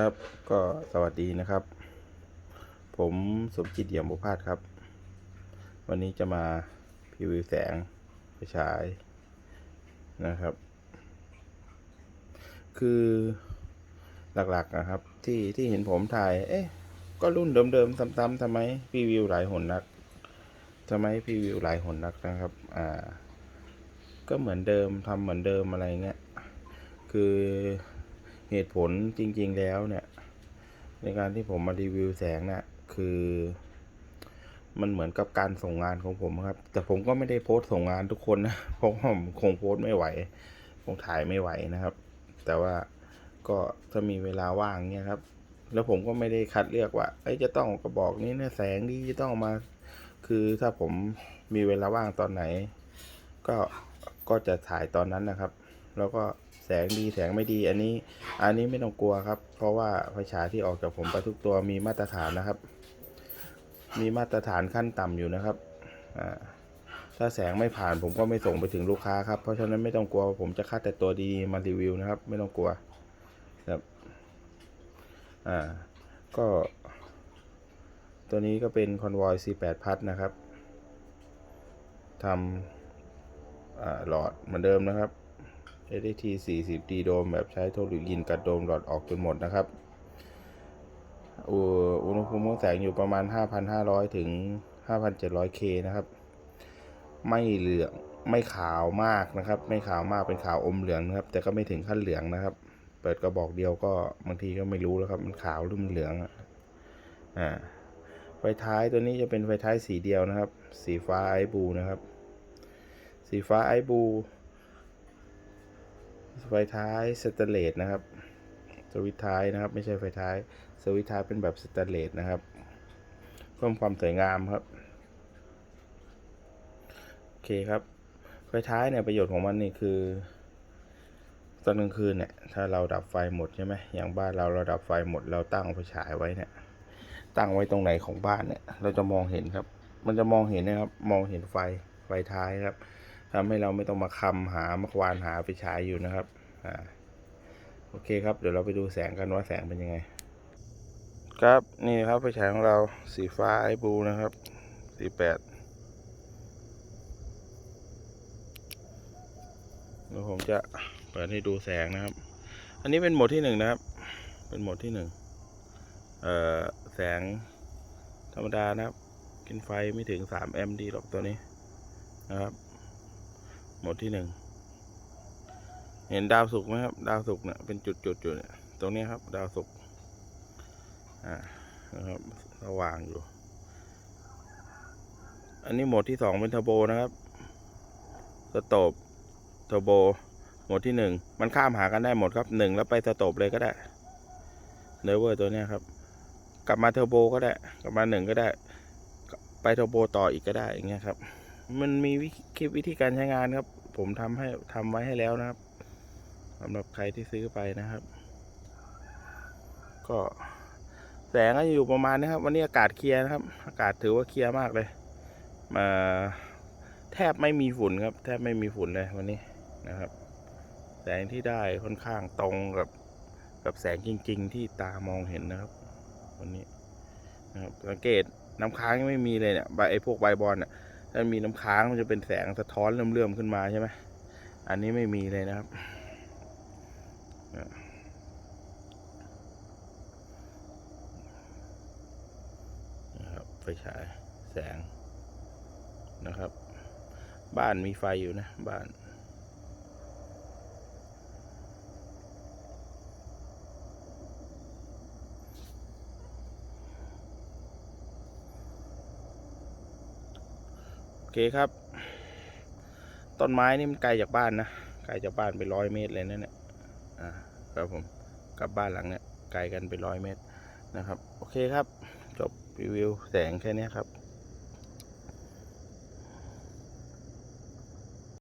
ครับก็สวัสดีนะครับ ผมสมจิตเดี่ยมบุพาสครับ วันนี้จะมาพรีวิวแสงไฟฉายนะครับ คือหลักๆนะครับ ที่ที่เห็นผมถ่าย เอ๊ะ ก็รุ่นเดิมๆซ้ำๆทำไมพรีวิวหลายหนนักทำไมพรีวิวหลายหนนักนะครับ อ่า ก็เหมือนเดิมทำเหมือนเดิมอะไรเงี้ยคือ เหตุผลจริง ๆ แล้วเนี่ย ในการที่ผมมารีวิวแสงเนี่ยคือ มันเหมือนกับการส่งงานของผมครับ แต่ผมก็ไม่ได้โพสต์ส่งงานทุกคนนะเพราะผมคงโพสต์ไม่ไหวคงถ่ายไม่ไหวนะครับ แต่ว่าก็ถ้ามีเวลาว่างเนี่ยครับ แล้วผมก็ไม่ได้คัดเลือกว่าไอ้จะต้องกระบอกนี้เนี่ยแสงดีจะต้องมา คือถ้าผมมีเวลาว่างตอนไหน ก็ก็จะถ่ายตอนนั้นนะครับ แล้วก็ แสงดีแสงไม่ดีอันนี้ อันนี้ไม่ต้องกลัวครับ เพราะว่าไฟฉายที่ออกจากผมไปทุกตัวมีมาตรฐานนะครับ มีมาตรฐานขั้นต่ำอยู่นะครับอ่าถ้าแสงไม่ผ่านผมก็ไม่ส่งไปถึงลูกค้าครับ เพราะฉะนั้นไม่ต้องกลัวผมจะคัดแต่ตัวดีๆมารีวิวนะครับ ไม่ต้องกลัวครับอ่าก็ ตัวนี้ก็เป็น Convoy C8 พัดนะครับทำหลอดเหมือนเดิมนะครับ ADT 40 D โดมแบบใช้โทรลิกินกัดโดมหลอดออกจนหมดนะครับ อุณหภูมิของแสงอยู่ประมาณ 5,500 ถึง 5,700 K นะครับ ไม่เหลืองไม่ขาวมากนะครับ ไม่ขาวมากเป็นขาวอมเหลืองนะครับ แต่ก็ไม่ถึงขั้นเหลืองนะครับ เปิดกระบอกเดียวก็บางทีก็ไม่รู้แล้วครับ มันขาวหรือมันเหลืองอะอ่าไฟท้ายตัวนี้จะเป็นไฟท้ายสีเดียวนะครับ สีฟ้าไอบูนะครับ สีฟ้าไอบู ไฟท้ายสแตเลสนะครับ สวิตท้ายนะครับ ไม่ใช่ไฟท้าย สวิตท้ายเป็นแบบสแตเลสนะครับ เพิ่มความสวยงามครับโอเคครับ ไฟท้ายเนี่ยประโยชน์ของมันนี่คือ ตอนกลางคืนเนี่ยถ้าเราดับไฟหมดใช่ไหมอย่างบ้านเราเราดับไฟหมดเราตั้งไฟฉายไว้เนี่ย ตั้งไว้ตรงไหนของบ้านเนี่ย เราจะมองเห็นครับ มันจะมองเห็นนะครับ มองเห็นไฟไฟท้ายครับ ทำให้เราไม่ต้องมาคำหามาควานหาไฟฉายอยู่นะครับอ่าโอเคครับ เดี๋ยวเราไปดูแสงกันว่าแสงเป็นยังไง ครับนี่ครับไฟฉายของเราสีฟ้าไอบูนะครับสีแปดเดี๋ยวผมจะเปิดให้ดูแสงนะครับ อันนี้เป็นโหมดที่หนึ่งนะครับ เป็นโหมดที่หนึ่งเอ่อแสงธรรมดานะครับ กินไฟไม่ถึงสามแอมป์ดีหรอกตัวนี้นะครับ หมดที่หนึ่ง เห็นดาวศุกไหมครับ ดาวศุกเนี่ยเป็นจุดๆอยู่เนี่ย ตรงนี้ครับ ดาวศุกอ่านะครับสว่างอยู่ อันนี้หมดที่สองเป็นเทอร์โบนะครับ สโตบเทอร์โบหมดที่หนึ่ง มันข้ามหากันได้หมดครับหนึ่งแล้วไปสโตบเลยก็ได้เนเวอร์ตัวเนี้ยครับ กลับมาเทอร์โบก็ได้ กลับมาหนึ่งก็ได้ ไปเทอร์โบต่ออีกก็ได้อย่างเงี้ยครับ มันมีคลิปวิธีการใช้งานครับ ผมทำให้ทำไว้ให้แล้วนะครับสำหรับใครที่ซื้อไปนะครับ ก็แสงก็อยู่ประมาณนี้ครับ วันนี้อากาศเคลียร์นะครับ อากาศถือว่าเคลียร์มากเลยมาแทบไม่มีฝุ่นครับ แทบไม่มีฝุ่นเลยวันนี้นะครับ แสงที่ได้ค่อนข้างตรงกับกับแสงจริง ๆ ที่ตามองเห็นนะครับ วันนี้นะครับสังเกตน้ำค้างยังไม่มีเลยเนี่ยใบไอ้พวกใบบอลเนี่ย ถ้ามีน้ำค้างมันจะเป็นแสงสะท้อนเลื่อมๆขึ้นมาใช่ไหมอันนี้ไม่มีเลยนะครับนะครับไฟฉายแสงนะครับ บ้านมีไฟอยู่นะบ้าน เคครับ ต้นไม้นี่มันไกลจากบ้านนะ ไกลจากบ้านไปร้อยเมตรเลยนะเนี่ยอ่าครับผมกลับบ้านหลังเนี่ยไกลกันไปร้อยเมตรนะครับ โอเคครับ จบรีวิวแสงแค่นี้ครับ